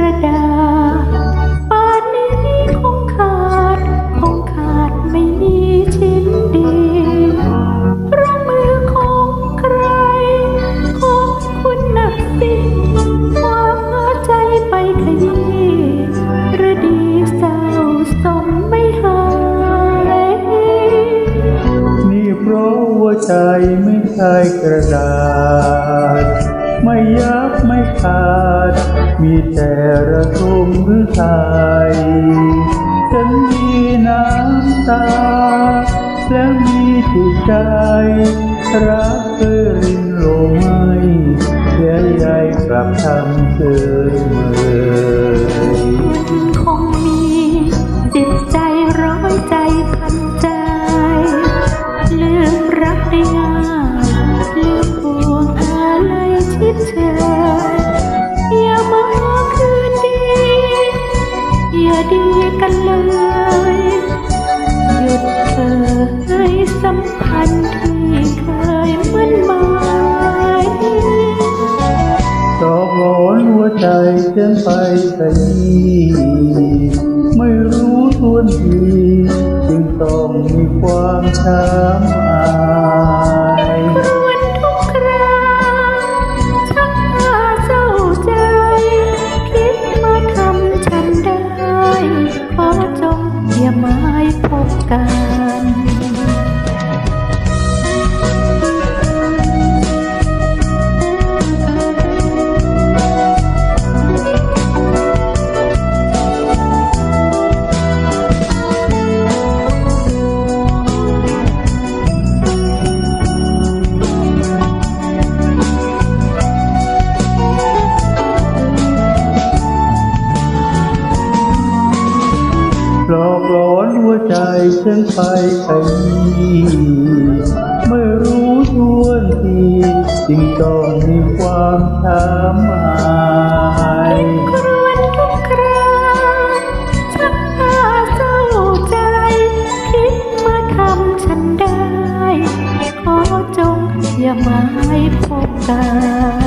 ระดาป่านนี้คงขาด คงขาดไม่มีชิ้นดีเพราะมือของใคร ของคุณนักสิความหัวใจไปขยี้ระดีเศร้าสมไม่หายนี่เพราะหัวใจไม่ใช่กระดาษ ไม่ยับไม่ขาด มีแต่ระทมหรือไทยฉันมีน้ำตา และมีจิตใจ รักเธอรินลงไม่เสียใยกลับทำเธอเมย กันเลยหยุดเธอให้สัมพันธ์ที่เคยมั่นหมายตอกหลอนหัวใจฉันไปขยี้ไม่รู้ทวนทีจึงต้องมีความช้ำอา หัวใจฉันไปขยี้ไม่รู้ทวนทีจึงต้องมีความช้ำอายครวนทุกคราชักพาเศร้าใจคิดมาทำฉันได้ขอจงอย่ามายพบกัน